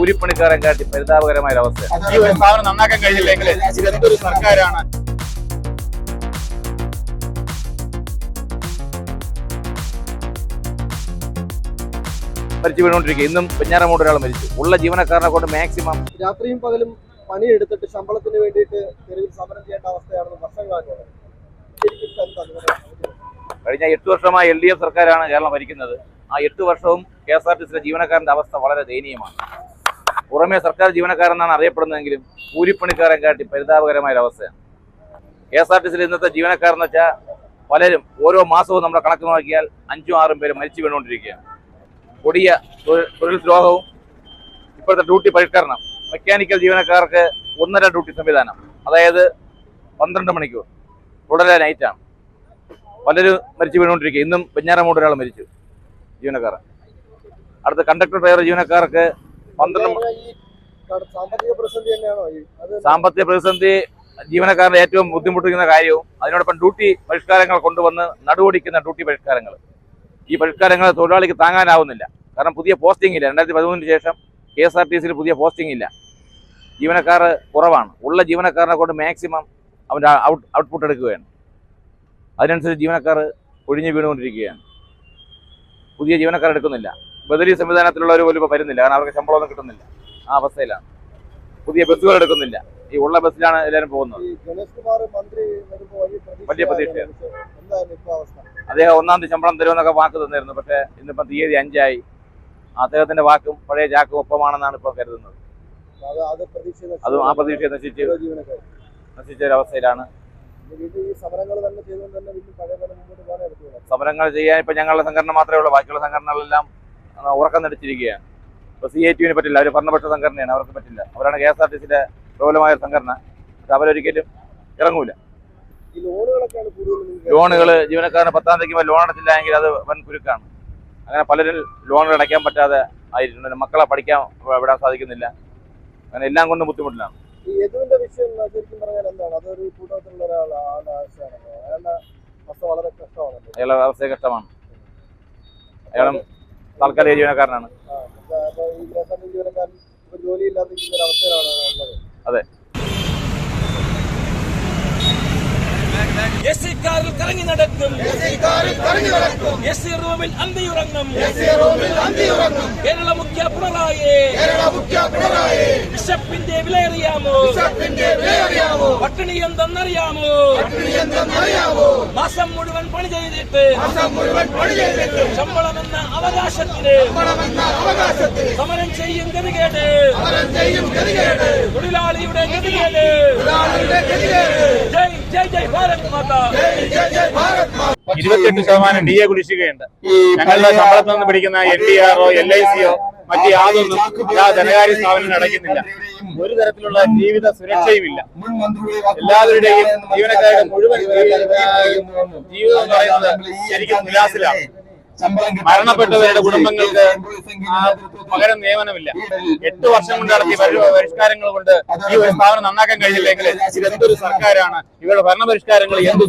കൂലിപ്പണിക്കാരൻ കാട്ടി പരിതാപകരമായ ഒരു അവസ്ഥ ഈ ഒരു സ്ഥാപനം നന്നാക്കാൻ കഴിഞ്ഞില്ലെങ്കിൽ ഇതെന്തൊരു സർക്കാരാണ്? മരിച്ചു വീണുകൊണ്ടിരിക്കുക. ഇന്നും വെഞ്ഞാറമൂട് ഒരാൾ മരിച്ചു. ഉള്ള ജീവനക്കാരനെ കൊണ്ട് മാക്സിമം രാത്രിയും പകലും പണിയെടുത്തിട്ട് ശമ്പളത്തിന് വേണ്ടിയിട്ട് തെരുവിൽ സമരം ചെയ്യേണ്ട അവസ്ഥയാണെന്ന് വർഷങ്ങളാണ്? കഴിഞ്ഞ എട്ട് വർഷമായി എൽ ഡി എഫ് സർക്കാരാണ് കേരളം ഭരിക്കുന്നത്. ആ എട്ട് വർഷവും കെ എസ് ആർ ടി സിയിലെ ജീവനക്കാരന്റെ അവസ്ഥ വളരെ ദയനീയമാണ്. പുറമെ സർക്കാർ ജീവനക്കാരെന്നാണ് അറിയപ്പെടുന്നതെങ്കിലും കൂലിപ്പണിക്കാരെ കാട്ടി പരിതാപകരമായ ഒരു അവസ്ഥയാണ്. കെ എസ് ആർ ടി സിയിൽ ഇന്നത്തെ ജീവനക്കാരെന്ന് വെച്ചാൽ പലരും ഓരോ മാസവും നമ്മുടെ കണക്ക് നോക്കിയാൽ അഞ്ചും ആറും പേര് മരിച്ചു വീണുകൊണ്ടിരിക്കുകയാണ്. കൊടിയ തൊഴിൽ ദ്രോഹവും ഇപ്പോഴത്തെ ഡ്യൂട്ടി പരിഷ്കരണം. മെക്കാനിക്കൽ ജീവനക്കാർക്ക് ഒന്നര ഡ്യൂട്ടി സംവിധാനം. അതായത് പന്ത്രണ്ട് മണിക്കൂർ. തുടരെ നൈറ്റാണ്. പലരും മരിച്ചു വീണുകൊണ്ടിരിക്കുക ഇന്നും വെഞ്ഞാറമൂട് ഒരാൾ മരിച്ചു ജീവനക്കാരൻ. അടുത്ത കണ്ടക്ടർ ഡ്രൈവർ ജീവനക്കാർക്ക് പന്ത്രണ്ട് സാമ്പത്തിക പ്രതിസന്ധി ജീവനക്കാരുടെ ഏറ്റവും ബുദ്ധിമുട്ടിക്കുന്ന കാര്യവും അതിനോടൊപ്പം ഡ്യൂട്ടി പരിഷ്കാരങ്ങൾ കൊണ്ടുവന്ന് നടുവടിക്കുന്ന ഡ്യൂട്ടി പരിഷ്കാരങ്ങൾ. ഈ പരിഷ്കാരങ്ങൾ തൊഴിലാളിക്ക് താങ്ങാനാവുന്നില്ല. കാരണം പുതിയ പോസ്റ്റിംഗ് ഇല്ല. രണ്ടായിരത്തി പതിമൂന്നിന് ശേഷം കെ എസ് ആർ ടി സിയിൽ പുതിയ പോസ്റ്റിംഗ് ഇല്ല. ജീവനക്കാർ കുറവാണ്. ഉള്ള ജീവനക്കാരനെ കൊണ്ട് മാക്സിമം അവന്റെ ഔട്ട് ഔട്ട്പുട്ട് എടുക്കുകയാണ്. അതിനനുസരിച്ച് ജീവനക്കാർ ഒഴിഞ്ഞു വീണുകൊണ്ടിരിക്കുകയാണ്. പുതിയ ജീവനക്കാർ എടുക്കുന്നില്ല. ബദലി സംവിധാനത്തിലുള്ളവർ പോലും ഇപ്പോൾ വരുന്നില്ല. കാരണം അവർക്ക് ശമ്പളമൊന്നും കിട്ടുന്നില്ല. ആ അവസ്ഥയിലാണ്. പുതിയ ബസ്സുകൾ എടുക്കുന്നില്ല. ഈ ഉള്ള ബസ്സിലാണ് എല്ലാവരും പോകുന്നത്. വലിയ പ്രതീക്ഷയാണ്. അദ്ദേഹം ഒന്നാം തീയതി ശമ്പളം തരുമെന്നൊക്കെ വാക്ക് തന്നിരുന്നു. പക്ഷേ ഇന്നിപ്പം തീയതി അഞ്ചായി. അദ്ദേഹത്തിന്റെ വാക്കും പഴയ ചാക്കും ഒപ്പമാണെന്നാണ് ഇപ്പോൾ കരുതുന്നത്. അത് ആ പ്രതീക്ഷയെ നശിച്ച്. നശിച്ച ഒരവസ്ഥയിലാണ് സമരങ്ങൾ ചെയ്യാൻ ഇപ്പം ഞങ്ങളുടെ സംഘടന മാത്രമേ ഉള്ളൂ. ബാക്കിയുള്ള സംഘടനകളെല്ലാം ഉറക്കം നടിച്ചിരിക്കുകയാണ്. ഇപ്പോൾ സി ഐ ടിവിന് പറ്റില്ല അവർ ഭരണപക്ഷ സംഘടനയാണ് അവർക്ക് പറ്റില്ല. അവരാണ് കെ എസ് ആർ ടി സിയുടെ പ്രബലമായ സംഘടന. പക്ഷെ അവരൊരിക്കലും ഇറങ്ങൂല. ലോണുകൾ ജീവനക്കാരന് പത്താം തീയതിക്ക് ലോൺ അടച്ചില്ല എങ്കിൽ അത് വൻ കുരുക്കാണ്. അങ്ങനെ പലരും ലോണുകൾ അടയ്ക്കാൻ പറ്റാതെ ആയിട്ടുണ്ട്. മക്കളെ പഠിക്കാൻ വിടാൻ സാധിക്കുന്നില്ല. അങ്ങനെ എല്ലാം കൊണ്ടും ബുദ്ധിമുട്ടിലാണ്. യദുവിന്റെ വിഷയം ശരിക്കും പറഞ്ഞാൽ എന്താണ്? അതൊരു കൂട്ടത്തിലുള്ള അയാളുടെ അവസ്ഥ വളരെ കഷ്ടമാണ് അയാളുടെ അവസ്ഥ കഷ്ടമാണ്. അയാളും താൽക്കാലിക ജീവനക്കാരനാണ്? അതെ. എസ് സി കാറിൽ കറങ്ങി നടക്കും. എസ് സി റൂമിൽ അന്തിയുറങ്ങും. കേരള മുഖ്യ പിണറായി. ബിഷപ്പിന്റെ വിലയറിയാമോ? പട്ടിണി എന്തെന്നറിയാമോ മാസം മുഴുവൻ പണി ചെയ്തിട്ട് ശമ്പളം എന്ന അവകാശത്തിന് സമരം ചെയ്യും ഗതികേട് തൊഴിലാളിയുടെ ഗതികേട് ജയ് ജയ് ജയ് ഭാരത് മാതാ. ഇരുപത്തിയെട്ട് ശതമാനം ഡി എ കുടിശ്ശികയുണ്ട്. ഞങ്ങളുടെ ശമ്പളത്തിൽ നിന്ന് പിടിക്കുന്ന എൻ ഡി ആർഒ എൽ ഐ സിയോ മറ്റ് യാതൊന്നും ധനകാര്യ സ്ഥാപനങ്ങൾ അടയ്ക്കുന്നില്ല ഒരു തരത്തിലുള്ള ജീവിത സുരക്ഷയുമില്ല. എല്ലാവരുടെയും ജീവനക്കാരുടെ മുഴുവൻ ജീവിതം എന്ന് പറയുന്നത് ശരിക്കും നിരാശിലാണ്. മരണപ്പെട്ടവരുടെ കുടുംബങ്ങൾക്ക് പകരം നിയമനമില്ല. എട്ട് വർഷം കൊണ്ട് നടത്തിയ പരിഷ്കാരങ്ങൾ കൊണ്ട് ഈ ഒരു സ്ഥാപനം നന്നാക്കാൻ കഴിഞ്ഞില്ലെങ്കിൽ ഇതെന്തൊരു സർക്കാരാണ് ഇവരുടെ ഭരണപരിഷ്കാരങ്ങൾ എന്ത്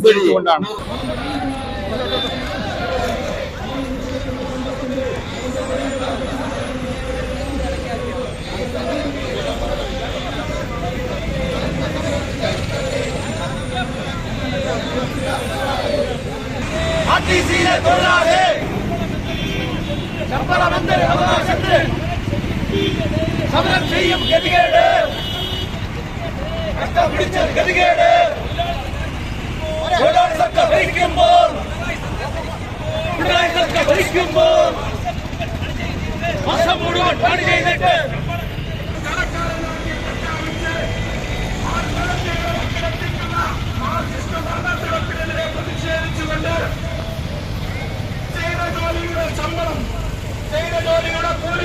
സമരം ചെയ്യും ഗതികേട്. കട്ട പിടിച്ച ഗതികേട്. തൊഴിലാളി സർക്കാർ ഭരിക്കുമ്പോൾ തൊഴിലാളി സർക്കാർ ഭരിക്കുമ്പോൾ മാസം മുഴുവൻ പണി ചെയ്തിട്ട്